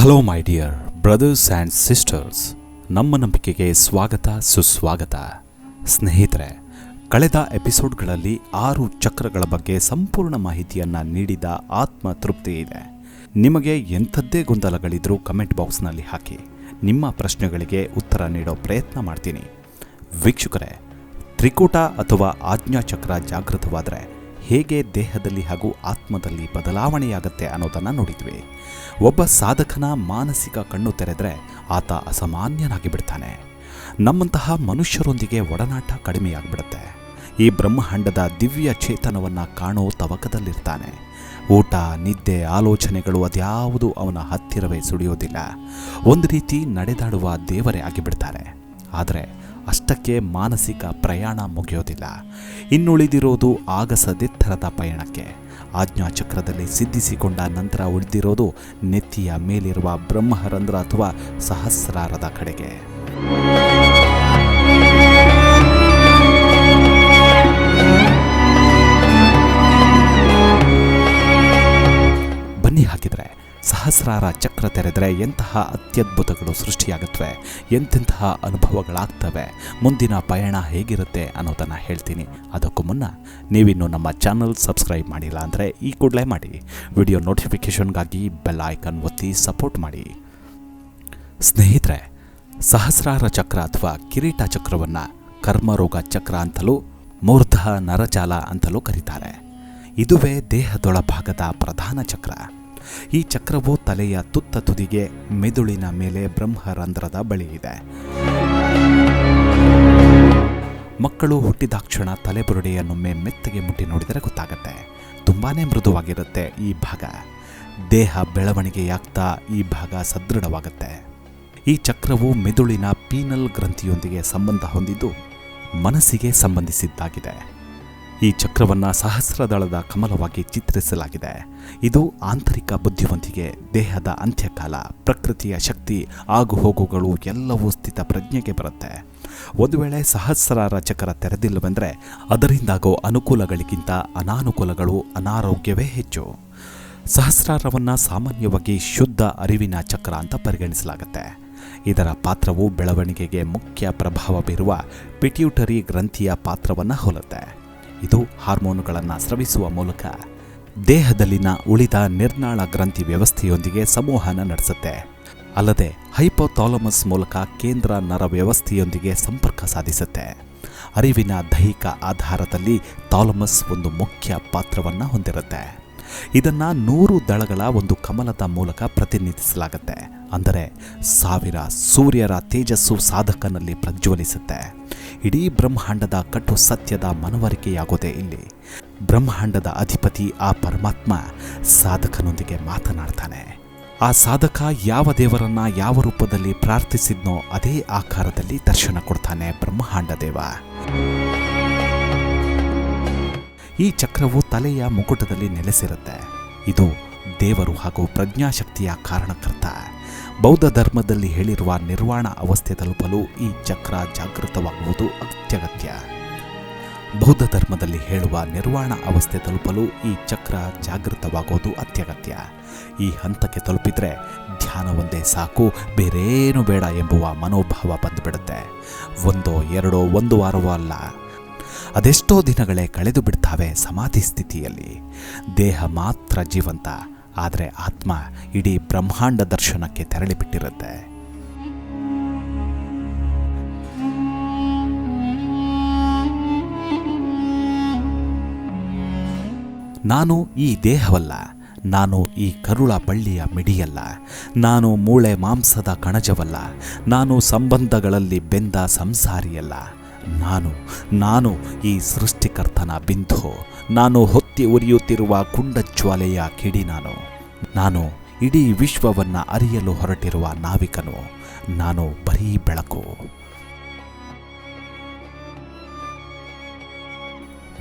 Hello my dear brothers and sisters ನಮ್ಮ ನಂಬಿಕೆಗೆ ಸ್ವಾಗತ, ಸುಸ್ವಾಗತ. ಸ್ನೇಹಿತರೆ, ಕಳೆದ ಎಪಿಸೋಡ್ಗಳಲ್ಲಿ ಆರು ಚಕ್ರಗಳ ಬಗ್ಗೆ ಸಂಪೂರ್ಣ ಮಾಹಿತಿಯನ್ನು ನೀಡಿದ ಆತ್ಮ ತೃಪ್ತಿ ಇದೆ. ನಿಮಗೆ ಎಂಥದ್ದೇ ಗೊಂದಲಗಳಿದ್ರೂ ಕಮೆಂಟ್ ಬಾಕ್ಸ್ನಲ್ಲಿ ಹಾಕಿ. ನಿಮ್ಮ ಪ್ರಶ್ನೆಗಳಿಗೆ ಉತ್ತರ ನೀಡೋ ಪ್ರಯತ್ನ ಮಾಡ್ತೀನಿ. ವೀಕ್ಷಕರೇ, ತ್ರಿಕೂಟ ಅಥವಾ ಆಜ್ಞಾಚಕ್ರ ಜಾಗೃತವಾದರೆ ಹೇಗೆ ದೇಹದಲ್ಲಿ ಹಾಗೂ ಆತ್ಮದಲ್ಲಿ ಬದಲಾವಣೆಯಾಗತ್ತೆ ಅನ್ನೋದನ್ನು ನೋಡಿದ್ವಿ. ಒಬ್ಬ ಸಾಧಕನ ಮಾನಸಿಕ ಕಣ್ಣು ತೆರೆದರೆ ಆತ ಅಸಾಮಾನ್ಯನಾಗಿ ಬಿಡ್ತಾನೆ ನಮ್ಮಂತಹ ಮನುಷ್ಯರೊಂದಿಗೆ ಒಡನಾಟ ಕಡಿಮೆಯಾಗಿಬಿಡುತ್ತೆ. ಈ ಬ್ರಹ್ಮಾಂಡದ ದಿವ್ಯ ಚೇತನವನ್ನು ಕಾಣೋ ತವಕದಲ್ಲಿರ್ತಾನೆ. ಊಟ, ನಿದ್ದೆ, ಆಲೋಚನೆಗಳು ಅದ್ಯಾವುದೂ ಅವನ ಹತ್ತಿರವೇ ಸುಳಿಯೋದಿಲ್ಲ. ಒಂದು ರೀತಿ ನಡೆದಾಡುವ ದೇವರೇ ಆಗಿಬಿಡ್ತಾರೆ. ಆದರೆ ಅಷ್ಟಕ್ಕೆ ಮಾನಸಿಕ ಪ್ರಯಾಣ ಮುಗಿಯೋದಿಲ್ಲ. ಇನ್ನುಳಿದಿರೋದು ಆಗಸದಿತ್ತರದ ಪಯಣಕ್ಕೆ. ಆಜ್ಞಾಚಕ್ರದಲ್ಲಿ ಸಿದ್ಧಿಸಿಕೊಂಡ ನಂತರ ಉಳಿದಿರೋದು ನೆತ್ತಿಯ ಮೇಲಿರುವ ಬ್ರಹ್ಮರಂಧ್ರ ಅಥವಾ ಸಹಸ್ರಾರದ ಕಡೆಗೆ. ಬನ್ನಿ ಹಾಕಿದರೆ ಸಹಸ್ರಾರ ಚಕ್ರ ತೆರೆದರೆ ಎಂತಹ ಅತ್ಯದ್ಭುತಗಳು ಸೃಷ್ಟಿಯಾಗುತ್ತವೆ, ಎಂತೆಂತಹ ಅನುಭವಗಳಾಗ್ತವೆ, ಮುಂದಿನ ಪಯಣ ಹೇಗಿರುತ್ತೆ ಅನ್ನೋದನ್ನು ಹೇಳ್ತೀನಿ. ಅದಕ್ಕೂ ಮುನ್ನ ನೀವಿನ್ನು ನಮ್ಮ ಚಾನಲ್ ಸಬ್ಸ್ಕ್ರೈಬ್ ಮಾಡಿಲ್ಲ ಅಂದರೆ ಈ ಕೂಡಲೇ ಮಾಡಿ. ವಿಡಿಯೋ ನೋಟಿಫಿಕೇಷನ್ಗಾಗಿ ಬೆಲ್ ಐಕನ್ ಒತ್ತಿ ಸಪೋರ್ಟ್ ಮಾಡಿ. ಸ್ನೇಹಿತರೆ, ಸಹಸ್ರಾರ ಚಕ್ರ ಅಥವಾ ಕಿರೀಟ ಚಕ್ರವನ್ನು ಕರ್ಮರೋಗ ಚಕ್ರ ಅಂತಲೂ ಮೂರ್ಧ ನರಜಾಲ ಅಂತಲೂ ಕರೀತಾರೆ. ಇದುವೇ ದೇಹದೊಳಭಾಗದ ಪ್ರಧಾನ ಚಕ್ರ. ಈ ಚಕ್ರವು ತಲೆಯ ತುತ್ತ ತುದಿಗೆ ಮೆದುಳಿನ ಮೇಲೆ ಬ್ರಹ್ಮರಂಧ್ರದ ಬಳಿ ಇದೆ ಮಕ್ಕಳು ಹುಟ್ಟಿದಾಕ್ಷಣ ತಲೆಬುರುಡೆಯನ್ನೊಮ್ಮೆ ಮೆತ್ತಗೆ ಮುಟ್ಟಿ ನೋಡಿದರೆ ಗೊತ್ತಾಗುತ್ತೆ. ತುಂಬಾನೇ ಮೃದುವಾಗಿರುತ್ತೆ ಈ ಭಾಗ. ದೇಹ ಬೆಳವಣಿಗೆಯಾಗ್ತಾ ಈ ಭಾಗ ಸದೃಢವಾಗುತ್ತೆ. ಈ ಚಕ್ರವು ಮೆದುಳಿನ ಪೀನಲ್ ಗ್ರಂಥಿಯೊಂದಿಗೆ ಸಂಬಂಧ ಹೊಂದಿದ್ದು ಮನಸ್ಸಿಗೆ ಸಂಬಂಧಿಸಿದ್ದಾಗಿದೆ. ಈ ಚಕ್ರವನ್ನು ಸಹಸ್ರದಳದ ಕಮಲವಾಗಿ ಚಿತ್ರಿಸಲಾಗಿದೆ. ಇದು ಆಂತರಿಕ ಬುದ್ಧಿವಂತಿಗೆ ದೇಹದ ಅಂತ್ಯಕಾಲ, ಪ್ರಕೃತಿಯ ಶಕ್ತಿ, ಆಗುಹೋಗುಗಳು ಎಲ್ಲವೂ ಸ್ಥಿತ ಪ್ರಜ್ಞೆಗೆ ಬರುತ್ತೆ. ಒಂದು ವೇಳೆ ಸಹಸ್ರಾರ ಚಕ್ರ ತೆರೆದಿಲ್ಲವೆಂದರೆ ಅದರಿಂದಾಗೋ ಅನುಕೂಲಗಳಿಗಿಂತ ಅನಾನುಕೂಲಗಳು ಅನಾರೋಗ್ಯವೇ ಹೆಚ್ಚು. ಸಹಸ್ರಾರವನ್ನು ಸಾಮಾನ್ಯವಾಗಿ ಶುದ್ಧ ಅರಿವಿನ ಚಕ್ರ ಅಂತ ಪರಿಗಣಿಸಲಾಗುತ್ತೆ. ಇದರ ಪಾತ್ರವು ಬೆಳವಣಿಗೆಗೆ ಮುಖ್ಯ ಪ್ರಭಾವ ಬೀರುವ ಪಿಟ್ಯೂಟರಿ ಗ್ರಂಥಿಯ ಪಾತ್ರವನ್ನು ಹೋಲುತ್ತೆ. ಇದು ಹಾರ್ಮೋನುಗಳನ್ನು ಸ್ರವಿಸುವ ಮೂಲಕ ದೇಹದಲ್ಲಿನ ಉಳಿದ ನಿರ್ನಾಳ ಗ್ರಂಥಿ ವ್ಯವಸ್ಥೆಯೊಂದಿಗೆ ಸಂವಹನ ನಡೆಸುತ್ತೆ. ಅಲ್ಲದೆ ಹೈಪೋಥಾಲಮಸ್ ಮೂಲಕ ಕೇಂದ್ರ ನರ ವ್ಯವಸ್ಥೆಯೊಂದಿಗೆ ಸಂಪರ್ಕ ಸಾಧಿಸುತ್ತೆ. ಅರಿವಿನ ದೈಹಿಕ ಆಧಾರದಲ್ಲಿ ಥಾಲಮಸ್ ಒಂದು ಮುಖ್ಯ ಪಾತ್ರವನ್ನು ಹೊಂದಿರುತ್ತೆ. ಇದನ್ನು ನೂರು ದಳಗಳ ಒಂದು ಕಮಲದ ಮೂಲಕ ಪ್ರತಿನಿಧಿಸಲಾಗುತ್ತೆ. ಅಂದರೆ ಸಾವಿರ ಸೂರ್ಯರ ತೇಜಸ್ಸು ಸಾಧಕನಲ್ಲಿ ಪ್ರಜ್ವಲಿಸುತ್ತೆ. ಇಡೀ ಬ್ರಹ್ಮಾಂಡದ ಕಟ್ಟು ಸತ್ಯದ ಮನವರಿಕೆಯಾಗೋದೇ ಇಲ್ಲಿ. ಬ್ರಹ್ಮಾಂಡದ ಅಧಿಪತಿ ಆ ಪರಮಾತ್ಮ ಸಾಧಕನೊಂದಿಗೆ ಮಾತನಾಡ್ತಾನೆ. ಆ ಸಾಧಕ ಯಾವ ದೇವರನ್ನ ಯಾವ ರೂಪದಲ್ಲಿ ಪ್ರಾರ್ಥಿಸಿದ್ನೋ ಅದೇ ಆಕಾರದಲ್ಲಿ ದರ್ಶನ ಕೊಡ್ತಾನೆ ಬ್ರಹ್ಮಾಂಡ ದೇವ. ಈ ಚಕ್ರವು ತಲೆಯ ಮುಕುಟದಲ್ಲಿ ನೆಲೆಸಿರುತ್ತೆ. ಇದು ದೇವರು ಹಾಗೂ ಪ್ರಜ್ಞಾಶಕ್ತಿಯ ಕಾರಣಕರ್ತ. ಬೌದ್ಧ ಧರ್ಮದಲ್ಲಿ ಹೇಳಿರುವ ನಿರ್ವಾಣ ಅವಸ್ಥೆ ತಲುಪಲು ಈ ಚಕ್ರ ಜಾಗೃತವಾಗುವುದು ಅತ್ಯಗತ್ಯ. ಬೌದ್ಧ ಧರ್ಮದಲ್ಲಿ ಹೇಳುವ ನಿರ್ವಾಣ ಅವಸ್ಥೆ ತಲುಪಲು ಈ ಚಕ್ರ ಜಾಗೃತವಾಗೋದು ಅತ್ಯಗತ್ಯ. ಈ ಹಂತಕ್ಕೆ ತಲುಪಿದ್ರೆ ಧ್ಯಾನ ಒಂದೇ ಸಾಕು, ಬೇರೇನು ಬೇಡ ಎಂಬುವ ಮನೋಭಾವ ಬಂದುಬಿಡುತ್ತೆ. ಒಂದೋ ಎರಡೋ ಒಂದು ವಾರವೋ ಅಲ್ಲ. ಅದೆಷ್ಟೋ ದಿನಗಳೇ ಕಳೆದು ಬಿಡ್ತಾವೆ ಸಮಾಧಿ ಸ್ಥಿತಿಯಲ್ಲಿ. ದೇಹ ಮಾತ್ರ ಜೀವಂತ, ಆದರೆ ಆತ್ಮ ಇಡೀ ಬ್ರಹ್ಮಾಂಡ ದರ್ಶನಕ್ಕೆ ತೆರಳಿಬಿಟ್ಟಿರುತ್ತೆ. ನಾನು ಈ ದೇಹವಲ್ಲ, ನಾನು ಈ ಕರುಳ ಬಳ್ಳಿಯ ಮಿಡಿಯಲ್ಲ, ನಾನು ಮೂಳೆ ಮಾಂಸದ ಕಣಜವಲ್ಲ, ನಾನು ಸಂಬಂಧಗಳಲ್ಲಿ ಬೆಂದ ಸಂಸಾರಿಯಲ್ಲ. ನಾನು ನಾನು ಈ ಸೃಷ್ಟಿಕರ್ತನ ಬಿಂದು ನಾನು ಹೊತ್ತಿ ಉರಿಯುತ್ತಿರುವ ಕುಂಡಜ್ವಾಲೆಯ ಕಿಡಿ ನಾನು. ನಾನು ಇಡೀ ವಿಶ್ವವನ್ನು ಅರಿಯಲು ಹೊರಟಿರುವ ನಾವಿಕನು, ನಾನು ಬರೀ ಬೆಳಕು.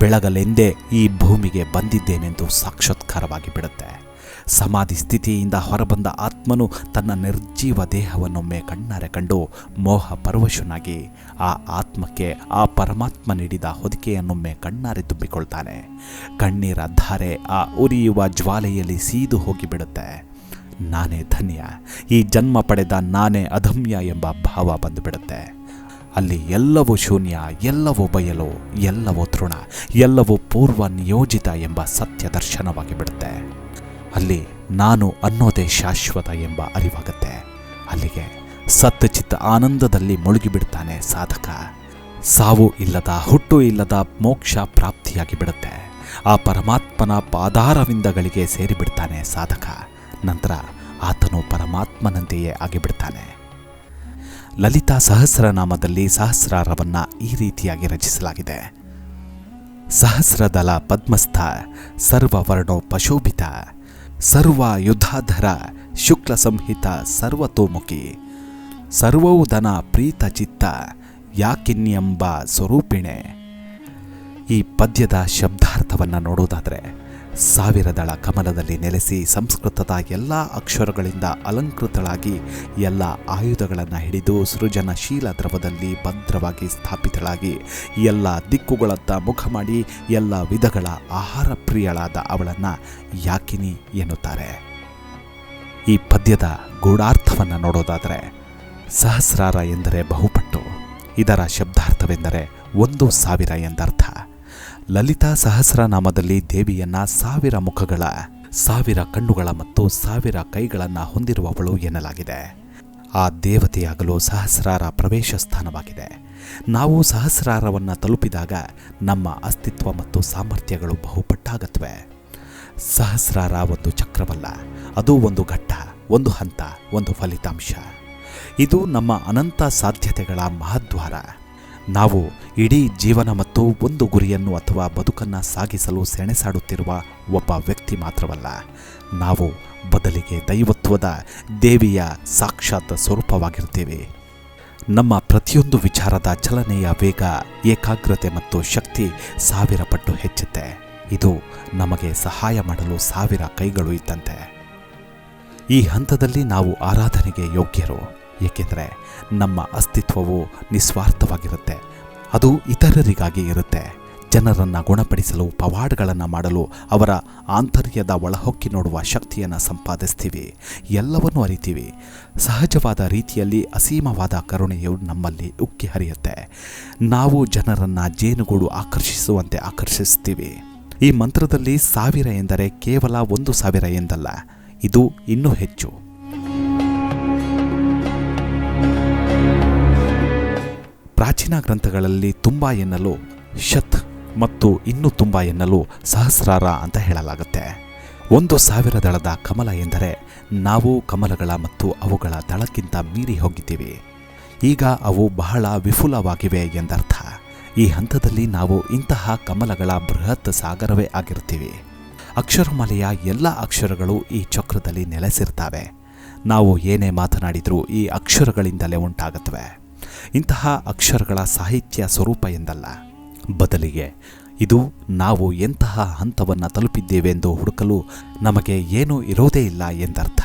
ಬೆಳಗಲೆಂದೇ ಈ ಭೂಮಿಗೆ ಬಂದಿದ್ದೇನೆಂದು ಸಾಕ್ಷಾತ್ಕಾರವಾಗಿ ಬಿಡುತ್ತೆ. ಸಮಾಧಿ ಸ್ಥಿತಿಯಿಂದ ಹೊರಬಂದ ಆತ್ಮನು ತನ್ನ ನಿರ್ಜೀವ ದೇಹವನ್ನೊಮ್ಮೆ ಕಣ್ಣಾರೆ ಕಂಡು ಮೋಹ ಪರವಶನಾಗಿ ಆ ಆತ್ಮಕ್ಕೆ ಆ ಪರಮಾತ್ಮ ನೀಡಿದ ಹೊದಿಕೆಯನ್ನೊಮ್ಮೆ ಕಣ್ಣಾರೆ ತುಂಬಿಕೊಳ್ತಾನೆ. ಕಣ್ಣೀರ ಧಾರೆ ಆ ಉರಿಯುವ ಜ್ವಾಲೆಯಲ್ಲಿ ಸೀದು ಹೋಗಿಬಿಡುತ್ತೆ. ನಾನೇ ಧನ್ಯ. ಈ ಜನ್ಮ ಪಡೆದ ನಾನೇ ಅಧಮ್ಯ ಎಂಬ ಭಾವ ಬಂದುಬಿಡುತ್ತೆ. ಅಲ್ಲಿ ಎಲ್ಲವೂ ಶೂನ್ಯ, ಎಲ್ಲವೂ ಬಯಲು, ಎಲ್ಲವೂ ತೃಣ, ಎಲ್ಲವೂ ಪೂರ್ವ ನಿಯೋಜಿತ ಎಂಬ ಸತ್ಯ ದರ್ಶನವಾಗಿ ಬಿಡುತ್ತೆ. ಅಲ್ಲಿ ನಾನು ಅನ್ನೋದೇ ಶಾಶ್ವತ ಎಂಬ ಅರಿವಾಗುತ್ತೆ. ಅಲ್ಲಿಗೆ ಸತ್ಯಚಿತ್ತ ಆನಂದದಲ್ಲಿ ಮುಳುಗಿಬಿಡ್ತಾನೆ ಸಾಧಕ. ಸಾವು ಇಲ್ಲದ, ಹುಟ್ಟು ಇಲ್ಲದ ಮೋಕ್ಷ ಪ್ರಾಪ್ತಿಯಾಗಿ ಬಿಡುತ್ತೆ. ಆ ಪರಮಾತ್ಮನ ಪಾದಾರವಿಂದಗಳಿಗೆ ಸೇರಿಬಿಡ್ತಾನೆ ಸಾಧಕ. ನಂತರ ಆತನು ಪರಮಾತ್ಮನಂತೆಯೇ ಆಗಿಬಿಡ್ತಾನೆ. ಲಲಿತಾ ಸಹಸ್ರನಾಮದಲ್ಲಿ ಸಹಸ್ರಾರವನ್ನು ಈ ರೀತಿಯಾಗಿ ರಚಿಸಲಾಗಿದೆ. ಸಹಸ್ರದಲ ಪದ್ಮಸ್ಥ, ಸರ್ವವರ್ಣೋ ಪಶೋಭಿತ, ಸರ್ವ ಯುದ್ಧಾಧರ, ಶುಕ್ಲ ಸಂಹಿತ, ಸರ್ವತೋಮುಖಿ ಸರ್ವೌದನ ಪ್ರೀತ, ಚಿತ್ತ, ಯಾಕಿನ್ಯಂಬ ಸ್ವರೂಪಿಣೆ. ಈ ಪದ್ಯದ ಶಬ್ದಾರ್ಥವನ್ನು ನೋಡುವುದಾದರೆ ಸಾವಿರದಳ ಕಮಲದಲ್ಲಿ ನೆಲೆಸಿ ಸಂಸ್ಕೃತದ ಎಲ್ಲ ಅಕ್ಷರಗಳಿಂದ ಅಲಂಕೃತಳಾಗಿ ಎಲ್ಲ ಆಯುಧಗಳನ್ನು ಹಿಡಿದು ಸೃಜನಶೀಲ ದ್ರವದಲ್ಲಿ ಭದ್ರವಾಗಿ ಸ್ಥಾಪಿತಳಾಗಿ ಎಲ್ಲ ದಿಕ್ಕುಗಳತ್ತ ಮುಖ ಮಾಡಿ ಎಲ್ಲ ವಿಧಗಳ ಆಹಾರ ಪ್ರಿಯಳಾದ ಅವಳನ್ನು ಯಾಕಿನಿ ಎನ್ನುತ್ತಾರೆ. ಈ ಪದ್ಯದ ಗೂಢಾರ್ಥವನ್ನು ನೋಡೋದಾದರೆ ಸಹಸ್ರಾರ ಎಂದರೆ ಬಹುಪಟ್ಟು, ಇದರ ಶಬ್ದಾರ್ಥವೆಂದರೆ ಒಂದು ಸಾವಿರ ಎಂದರ್ಥ. ಲಲಿತಾ ಸಹಸ್ರನಾಮದಲ್ಲಿ ದೇವಿಯನ್ನ ಸಾವಿರ ಮುಖಗಳ, ಸಾವಿರ ಕಣ್ಣುಗಳ ಮತ್ತು ಸಾವಿರ ಕೈಗಳನ್ನು ಹೊಂದಿರುವವಳು ಎನ್ನಲಾಗಿದೆ. ಆ ದೇವತೆಯಾಗಲು ಸಹಸ್ರಾರ ಪ್ರವೇಶ ಸ್ಥಾನವಾಗಿದೆ. ನಾವು ಸಹಸ್ರಾರವನ್ನು ತಲುಪಿದಾಗ ನಮ್ಮ ಅಸ್ತಿತ್ವ ಮತ್ತು ಸಾಮರ್ಥ್ಯಗಳು ಬಹುಪಟ್ಟಾಗತ್ವೆ. ಸಹಸ್ರಾರ ಒಂದು ಚಕ್ರವಲ್ಲ, ಅದು ಒಂದು ಘಟ್ಟ, ಒಂದು ಹಂತ, ಒಂದು ಫಲಿತಾಂಶ. ಇದು ನಮ್ಮ ಅನಂತ ಸಾಧ್ಯತೆಗಳ ಮಹದ್ವಾರ. ನಾವು ಇಡೀ ಜೀವನ ಮತ್ತು ಒಂದು ಗುರಿಯನ್ನು ಅಥವಾ ಬದುಕನ್ನು ಸಾಗಿಸಲು ಸೆಣೆಸಾಡುತ್ತಿರುವ ಒಬ್ಬ ವ್ಯಕ್ತಿ ಮಾತ್ರವಲ್ಲ, ನಾವು ಬದಲಿಗೆ ದೈವತ್ವದ ದೇವಿಯ ಸಾಕ್ಷಾತ್ ಸ್ವರೂಪವಾಗಿರ್ತೀವಿ ನಮ್ಮ ಪ್ರತಿಯೊಂದು ವಿಚಾರದ ಚಲನೆಯ ವೇಗ, ಏಕಾಗ್ರತೆ ಮತ್ತು ಶಕ್ತಿ ಸಾವಿರ ಪಟ್ಟು ಹೆಚ್ಚುತ್ತೆ. ಇದು ನಮಗೆ ಸಹಾಯ ಮಾಡಲು ಸಾವಿರ ಕೈಗಳು ಇದ್ದಂತೆ. ಈ ಹಂತದಲ್ಲಿ ನಾವು ಆರಾಧನೆಗೆ ಯೋಗ್ಯರು. ಏಕೆಂದರೆ ನಮ್ಮ ಅಸ್ತಿತ್ವವು ನಿಸ್ವಾರ್ಥವಾಗಿರುತ್ತೆ. ಅದು ಇತರರಿಗಾಗಿ ಇರುತ್ತೆ. ಜನರನ್ನು ಗುಣಪಡಿಸಲು, ಪವಾಡಗಳನ್ನು ಮಾಡಲು, ಅವರ ಆಂತರ್ಯದ ಒಳಹೊಕ್ಕಿ ನೋಡುವ ಶಕ್ತಿಯನ್ನು ಸಂಪಾದಿಸ್ತೀವಿ. ಎಲ್ಲವನ್ನೂ ಅರಿತೀವಿ. ಸಹಜವಾದ ರೀತಿಯಲ್ಲಿ ಅಸೀಮವಾದ ಕರುಣೆಯು ನಮ್ಮಲ್ಲಿ ಉಕ್ಕಿ ಹರಿಯುತ್ತೆ. ನಾವು ಜನರನ್ನು ಜೇನುಗೂಡು ಆಕರ್ಷಿಸುವಂತೆ ಆಕರ್ಷಿಸ್ತೀವಿ. ಈ ಮಂತ್ರದಲ್ಲಿ ಸಾವಿರ ಎಂದರೆ ಕೇವಲ ಒಂದು ಸಾವಿರ ಎಂದಲ್ಲ, ಇದು ಇನ್ನೂ ಹೆಚ್ಚು. ಪ್ರಾಚೀನ ಗ್ರಂಥಗಳಲ್ಲಿ ತುಂಬ ಎನ್ನಲು, ಶತ್ ಮತ್ತು ಇನ್ನೂ ತುಂಬ ಎನ್ನಲು ಸಹಸ್ರಾರ ಅಂತ ಹೇಳಲಾಗುತ್ತೆ. ಒಂದು ಸಾವಿರ ದಳದ ಕಮಲ ಎಂದರೆ ನಾವು ಕಮಲಗಳ ಮತ್ತು ಅವುಗಳ ದಳಕ್ಕಿಂತ ಮೀರಿ ಹೋಗಿದ್ದೀವಿ. ಈಗ ಅವು ಬಹಳ ವಿಫುಲವಾಗಿವೆ ಎಂದರ್ಥ. ಈ ಹಂತದಲ್ಲಿ ನಾವು ಇಂತಹ ಕಮಲಗಳ ಬೃಹತ್ ಸಾಗರವೇ ಆಗಿರ್ತೀವಿ ಅಕ್ಷರಮಾಲೆಯ ಎಲ್ಲ ಅಕ್ಷರಗಳು ಈ ಚಕ್ರದಲ್ಲಿ ನೆಲೆಸಿರ್ತವೆ. ನಾವು ಏನೇ ಮಾತನಾಡಿದರೂ ಈ ಅಕ್ಷರಗಳಿಂದಲೇ ಉಂಟಾಗುತ್ತವೆ. ಇಂತಹ ಅಕ್ಷರಗಳ ಸಾಹಿತ್ಯ ಸ್ವರೂಪ ಎಂದಲ್ಲ. ಬದಲಿಗೆ ಇದು ನಾವು ಎಂತಹ ಹಂತವನ್ನು ತಲುಪಿದ್ದೇವೆಂದು ಹುಡುಕಲು ನಮಗೆ ಏನೂ ಇರೋದೇ ಇಲ್ಲ ಎಂದರ್ಥ.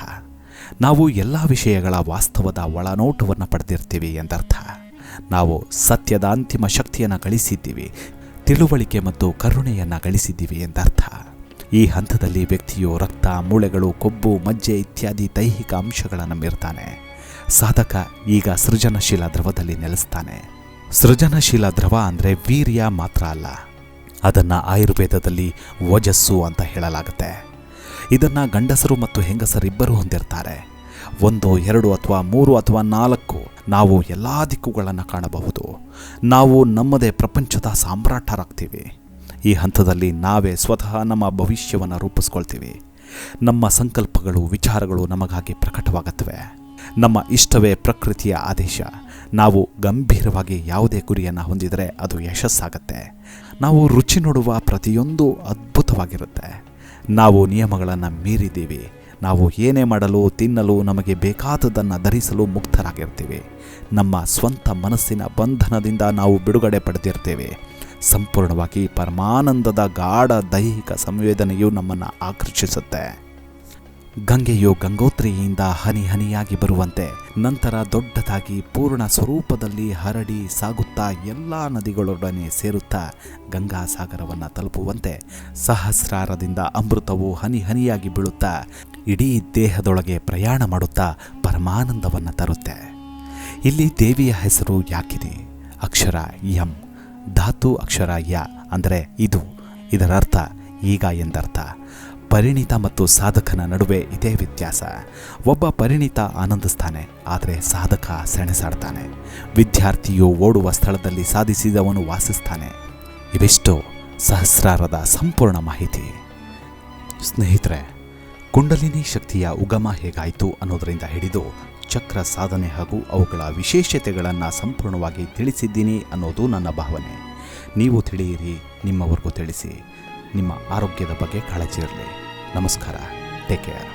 ನಾವು ಎಲ್ಲ ವಿಷಯಗಳ ವಾಸ್ತವದ ಒಳನೋಟವನ್ನು ಪಡೆದಿರ್ತೀವಿ ಎಂದರ್ಥ. ನಾವು ಸತ್ಯದ ಅಂತಿಮ ಶಕ್ತಿಯನ್ನು ಗಳಿಸಿದ್ದೀವಿ, ತಿಳುವಳಿಕೆ ಮತ್ತು ಕರುಣೆಯನ್ನು ಗಳಿಸಿದ್ದೀವಿ ಎಂದರ್ಥ. ಈ ಹಂತದಲ್ಲಿ ವ್ಯಕ್ತಿಯು ರಕ್ತ, ಮೂಳೆಗಳು, ಕೊಬ್ಬು, ಮಜ್ಜೆ ಇತ್ಯಾದಿ ದೈಹಿಕ ಅಂಶಗಳನ್ನು ಮೀರ್ತಾನೆ. ಸಾಧಕ ಈಗ ಸೃಜನಶೀಲ ದ್ರವದಲ್ಲಿ ನೆಲೆಸ್ತಾನೆ. ಸೃಜನಶೀಲ ದ್ರವ ಅಂದರೆ ವೀರ್ಯ ಮಾತ್ರ ಅಲ್ಲ. ಅದನ್ನು ಆಯುರ್ವೇದದಲ್ಲಿ ವಜಸ್ಸು ಅಂತ ಹೇಳಲಾಗುತ್ತೆ. ಇದನ್ನು ಗಂಡಸರು ಮತ್ತು ಹೆಂಗಸರಿಬ್ಬರೂ ಹೊಂದಿರ್ತಾರೆ. ಒಂದು, ಎರಡು ಅಥವಾ ಮೂರು ಅಥವಾ ನಾಲ್ಕು ನಾವು ಎಲ್ಲ ದಿಕ್ಕುಗಳನ್ನು ಕಾಣಬಹುದು. ನಾವು ನಮ್ಮದೇ ಪ್ರಪಂಚದ ಸಾಮ್ರಾಟರಾಗ್ತೀವಿ. ಈ ಹಂತದಲ್ಲಿ ನಾವೇ ಸ್ವತಃ ನಮ್ಮ ಭವಿಷ್ಯವನ್ನು ರೂಪಿಸ್ಕೊಳ್ತೀವಿ. ನಮ್ಮ ಸಂಕಲ್ಪಗಳು, ವಿಚಾರಗಳು ನಮಗಾಗಿ ಪ್ರಕಟವಾಗುತ್ತವೆ. ನಮ್ಮ ಇಷ್ಟವೇ ಪ್ರಕೃತಿಯ ಆದೇಶ. ನಾವು ಗಂಭೀರವಾಗಿ ಯಾವುದೇ ಗುರಿಯನ್ನು ಹೊಂದಿದರೆ ಅದು ಯಶಸ್ಸಾಗತ್ತೆ. ನಾವು ರುಚಿ ನೋಡುವ ಪ್ರತಿಯೊಂದು ಅದ್ಭುತವಾಗಿರುತ್ತೆ. ನಾವು ನಿಯಮಗಳನ್ನು ಮೀರಿದ್ದೀವಿ. ನಾವು ಏನೇ ಮಾಡಲು, ತಿನ್ನಲು ನಮಗೆ ಬೇಕಾದದನ್ನು ಧರಿಸಲು ಮುಕ್ತರಾಗಿರ್ತೀವಿ. ನಮ್ಮ ಸ್ವಂತ ಮನಸ್ಸಿನ ಬಂಧನದಿಂದ ನಾವು ಬಿಡುಗಡೆ ಪಡೆದಿರ್ತೇವೆ. ಸಂಪೂರ್ಣವಾಗಿ ಪರಮಾನಂದದ ಗಾಢ ದೈಹಿಕ ಸಂವೇದನೆಯು ನಮ್ಮನ್ನು ಆಕರ್ಷಿಸುತ್ತೆ. ಗಂಗೆಯು ಗಂಗೋತ್ರಿಯಿಂದ ಹನಿ ಹನಿಯಾಗಿ ಬರುವಂತೆ, ನಂತರ ದೊಡ್ಡದಾಗಿ ಪೂರ್ಣ ಸ್ವರೂಪದಲ್ಲಿ ಹರಡಿ ಸಾಗುತ್ತಾ ಎಲ್ಲ ನದಿಗಳೊಡನೆ ಸೇರುತ್ತಾ ಗಂಗಾಸಾಗರವನ್ನು ತಲುಪುವಂತೆ ಸಹಸ್ರಾರದಿಂದ ಅಮೃತವು ಹನಿ ಹನಿಯಾಗಿ ಬೀಳುತ್ತಾ, ಇಡೀ ದೇಹದೊಳಗೆ ಪ್ರಯಾಣ ಮಾಡುತ್ತಾ ಪರಮಾನಂದವನ್ನು ತರುತ್ತೆ. ಇಲ್ಲಿ ದೇವಿಯ ಹೆಸರು ಯಾಕಿದೆ? ಅಕ್ಷರ ಯಂ ಧಾತು ಅಕ್ಷರ ಯ ಅಂದರೆ ಇದು. ಇದರರ್ಥ ಈಗ ಎಂದರ್ಥ. ಪರಿಣಿತ ಮತ್ತು ಸಾಧಕನ ನಡುವೆ ಇದೇ ವ್ಯತ್ಯಾಸ. ಒಬ್ಬ ಪರಿಣಿತ ಆನಂದಿಸ್ತಾನೆ, ಆದರೆ ಸಾಧಕ ಸೆಣಸಾಡ್ತಾನೆ. ವಿದ್ಯಾರ್ಥಿಯು ಓಡುವ ಸ್ಥಳದಲ್ಲಿ ಸಾಧಿಸಿದವನು ವಾಸಿಸ್ತಾನೆ. ಇವೆಷ್ಟೋ ಸಹಸ್ರಾರದ ಸಂಪೂರ್ಣ ಮಾಹಿತಿ. ಸ್ನೇಹಿತರೆ, ಕುಂಡಲಿನಿ ಶಕ್ತಿಯ ಉಗಮ ಹೇಗಾಯಿತು ಅನ್ನೋದರಿಂದ ಹಿಡಿದು ಚಕ್ರ ಸಾಧನೆ ಹಾಗೂ ಅವುಗಳ ವಿಶೇಷತೆಗಳನ್ನು ಸಂಪೂರ್ಣವಾಗಿ ತಿಳಿಸಿದ್ದೀನಿ ಅನ್ನೋದು ನನ್ನ ಭಾವನೆ. ನೀವು ತಿಳಿಯಿರಿ, ನಿಮ್ಮವರೆಗೂ ತಿಳಿಸಿ. ನಿಮ್ಮ ಆರೋಗ್ಯದ ಬಗ್ಗೆ ಕಾಳಜಿ ಇರಲಿ. ನಮಸ್ಕಾರ. Take care